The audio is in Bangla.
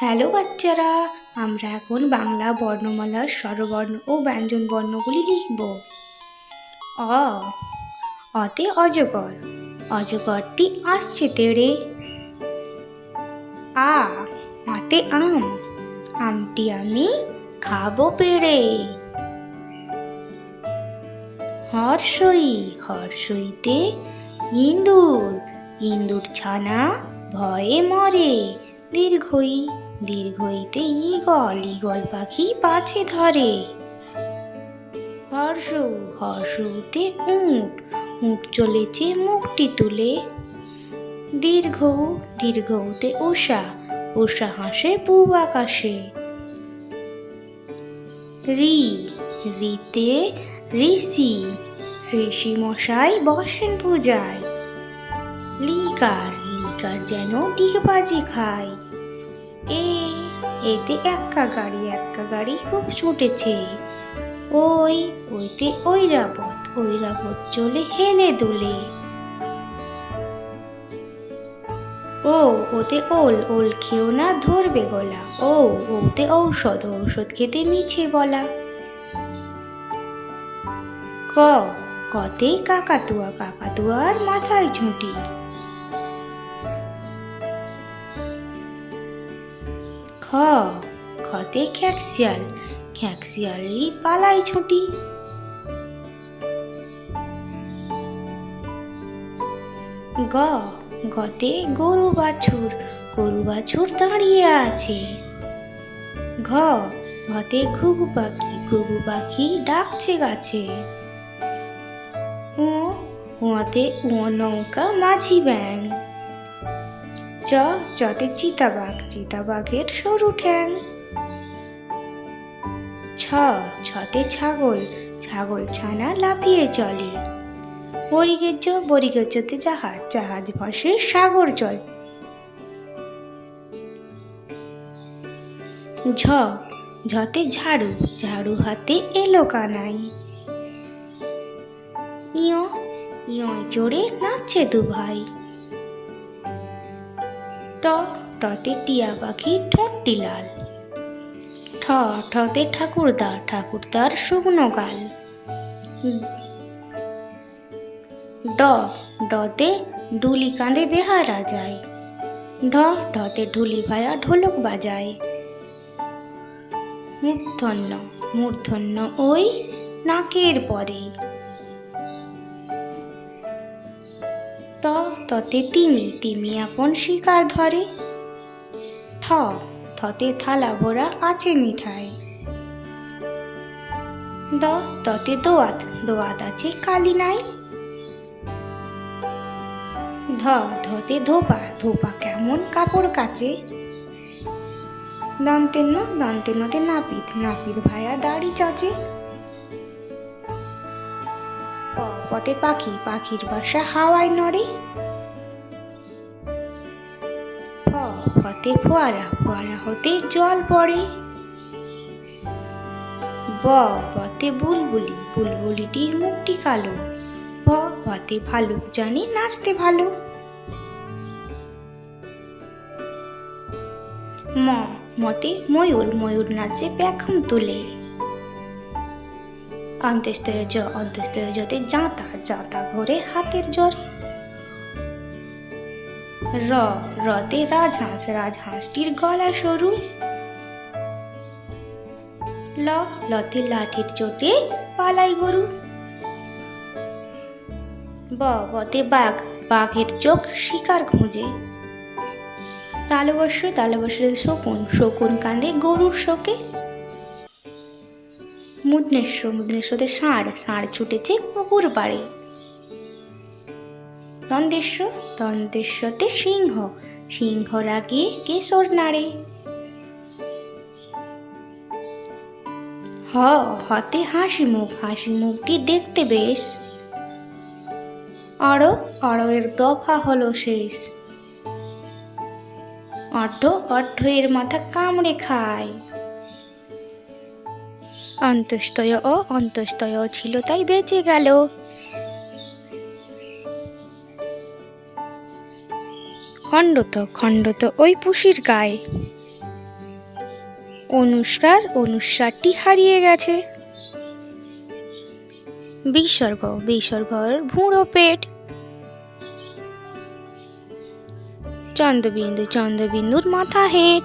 হ্যালো বাচ্চারা, আমরা এখন বাংলা বর্ণমালার স্বরবর্ণ ও ব্যঞ্জন বর্ণগুলি লিখব। অ, অতে অজগর, অজগরটি আসছে তেড়ে। আ আতে আম, আমটি আমি খাব পেড়ে। হর্ষই, হর্ষইতে ইঁদুর ইঁদুর ছানা ভয়ে মরে, দীর্ঘই দীর্ঘইতে ইগল ইগল পাখি পাছে ধরে। হর্ষ, হর্ষতে উট উট চলেছে মুখটি তুলে। দীর্ঘ দীর্ঘ দীর্ঘতে উষা উষা হাসে পূব আকাশে। রি, রিতে ঋষি ঋষি মশাই বসেন পূজায়। লিকার লিকার যেন ডিগবাজি খায়। এতে এক্কা গাড়ি এক্কা গাড়ি খুব ছুটেছে। ওই, ওইতে ঐরাবত ঐরাবত চলে হেলে দুলে। ও, ওতে ওল ওল খেও না ধরবে গলা। ও, ওতে ঔষধ ঔষধ খেতে মিছে বলা। ক, কতে কাকাতুয়া কাকাতুয়ার মাথায় ঝুঁটি। খ, খতে খ্যাকশিয়াল খ্যাকশিয়ালি পালাই ছুটি। গ, গতে গরু বাছুর গরু বাছুর দাঁড়িয়ে আছে। ঘ, ঘতে ঘুঘু পাখি ঘুঘু পাখি ডাকছে গাছে। উ উয়াতে উঁ নৌকা মাঝি ব্যাং চ চতে চিতাবাঘ, চিতাবাঘের সরু ঠ্যাং। ছ, ছতে ছাগল ছাগল ছানা লাফিয়ে চলে। বরিগের জতে জাহাজ জাহাজ ভাসে সাগর জল। ঝ, ঝতে ঝাড়ু ঝাড়ু হাতে এলো কানাই। ইয় ইয় চড়ে নাচছে দু ভাই ট টতে টিয়া পাখি ঠোঁটটি লাল ঠ, ঠতে ঠাকুরদা ঠাকুরদার শুকনো গাল। ড, ডতে ডুলি কাঁধে বেহারা যায়। ঢ, ঢতে ঢুলি ভায়া ঢোলক বাজায়। মূর্ধন্য মূর্ধন্য ওই নাকের পরে। ত ততে তিমি তিমি আপন শিকার ধরে। থ থতে থালা ভরা আছে মিঠাই। দ, ততে দোয়াত দোয়াত আছে কালি নাই। ধ, ধতে ধোপা ধোপা কেমন কাপড় কাচে। দন্তেন্ন, দন্তেন্নতে নাপিত নাপিত ভায়া দাড়ি চাচে। প পতে পাখি, পাখির বাসা হাওয়ায় নড়ে। ফ ফতে ফোয়ারা ফোয়ারা হতে জল পড়ে। ব বতে বুলবুলি, বুলবুলিটির মুখটি কালো। ভ ভতে ভালুক জানি নাচতে ভালো। ম, মতে ময়ূর ময়ূর নাচে পেখম তুলে। অন্ত্যস্তরে জ অন্ত্যস্তরে যতে জাঁতা ঘরে হাতের জ্বরে। র, রতে রাজহাঁস, রাজহাঁসটির গলা সরু। ল, লতে লাঠির চোটে পালাই গরু। ব, বতে বাঘ, বাঘের চোখ শিকার খুঁজে। তালবস্য তালবস্যের শকুন শকুন কাঁদে গরুর শোকে। মুদ্রেশ্ব মুদ্রেশ্বতে ষাঁড় ষাঁড় ছুটেছে পুকুর পাড়ে দন্তেশ্ব দন্তেশ্বতে সিংহ সিংহ রাগে কেশর নাড়ে। হ, হতে হাসি মুখ, হাসি মুখটি দেখতে বেশ। অড় অড়ের দফা হলো শেষ। অর্ধ এর মাথা কামড়ে খায়। অন্তস্তয় ও অন্তস্তয় ছিল, তাই বেঁচে গেল। খণ্ডত খণ্ডত ওই পুষির গায়ে। অনুষ্কার অনুস্বারটি হারিয়ে গেছে। বিসর্গ, বিসর্গর ভুঁড়ো পেট। চন্দ্রবিন্দু, চন্দ্রবিন্দুর মাথা হেঁট।